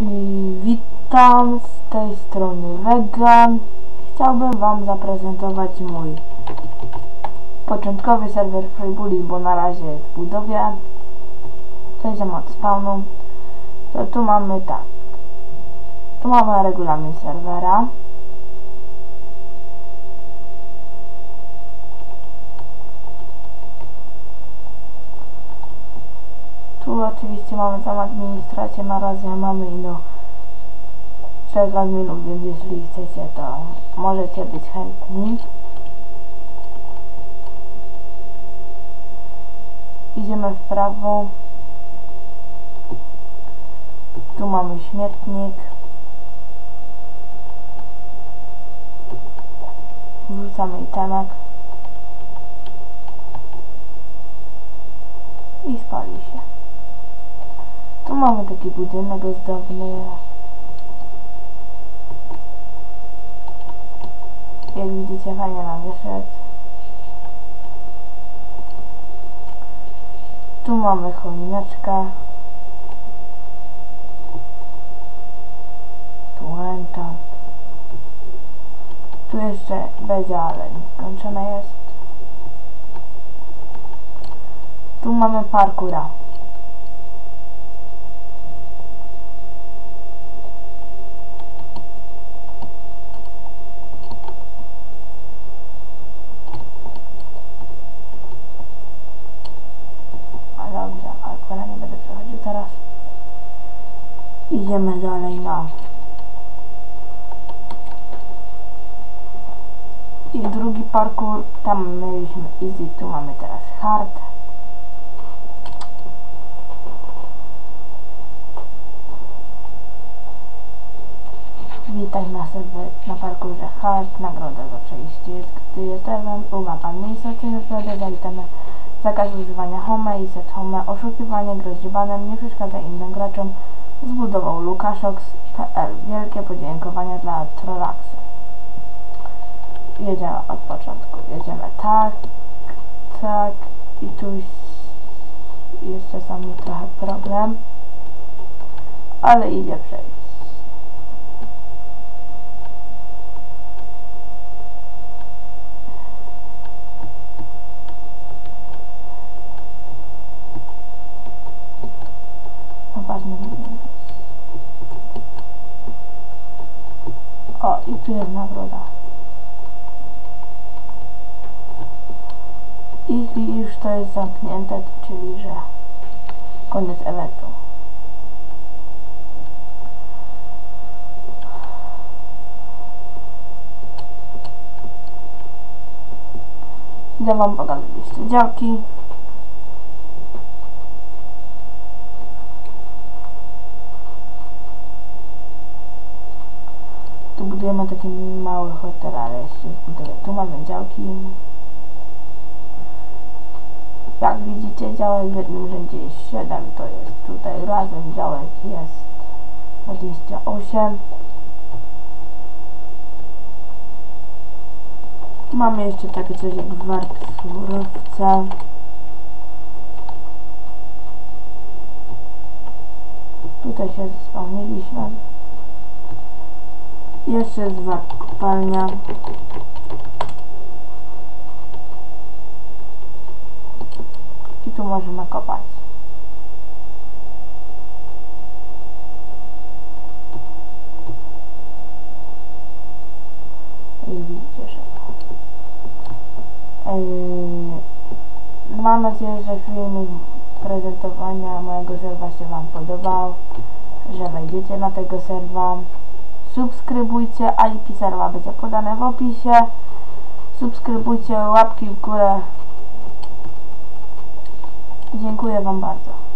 Witam z tej strony Vegan. Chciałbym Wam zaprezentować mój początkowy serwer FreeBullet, bo na razie jest w budowie. Przejdziemy od spawnu. To tu mamy tak. Tu mamy regulamin serwera. Tu oczywiście mamy tam administrację, na razie mamy ino trzech adminów, więc jeśli chcecie to możecie być chętni. Idziemy w prawo. Tu mamy śmietnik. Wrzucamy itemek. I spali się. Mamy taki budynek ozdobny. Jak widzicie fajnie nam wyszedł. Tu mamy choineczkę. Tu enchant. Tu jeszcze będzie, ale nieskończone jest. Tu mamy parkura. A dobrze, parkura nie będę przechodził teraz. Idziemy dalej na I drugi parkour, tam mieliśmy easy, tu mamy teraz hard. Witaj na serwer, na parkurze hard, nagroda za przejście jest, gdy jest event, uwaga, pan administracyjny nagrodę za itemy, zakaz używania home i set home, oszukiwanie, groźby banem, nie przeszkadza innym graczom, zbudował Lukaszox.pl. Wielkie podziękowania dla Troraxy jedziemy od początku. Jedziemy tak, tak i tu jeszcze są mi trochę problem, ale idzie przejść. O, i tu jest nagroda. Jeśli już to jest zamknięte, czyli że koniec eventu. Idę wam pokazać jeszcze działki. Tu budujemy taki mały hotel, ale jeszcze zbuduję. Tu mamy działki. Jak widzicie działek w jednym rzędzie jest 7, to jest tutaj razem działek jest 28. Mamy jeszcze takie coś jak warp surowce. Tutaj się spełniliśmy. Jeszcze jest kopalnia. I tu możemy kopać. I widzicie, że yy, Mam nadzieję, że filmik prezentowania mojego serwa się Wam podobał, że wejdziecie na tego serwa. Subskrybujcie, IP serwa będzie podane w opisie. Subskrybujcie, łapki w górę. Dziękuję Wam bardzo.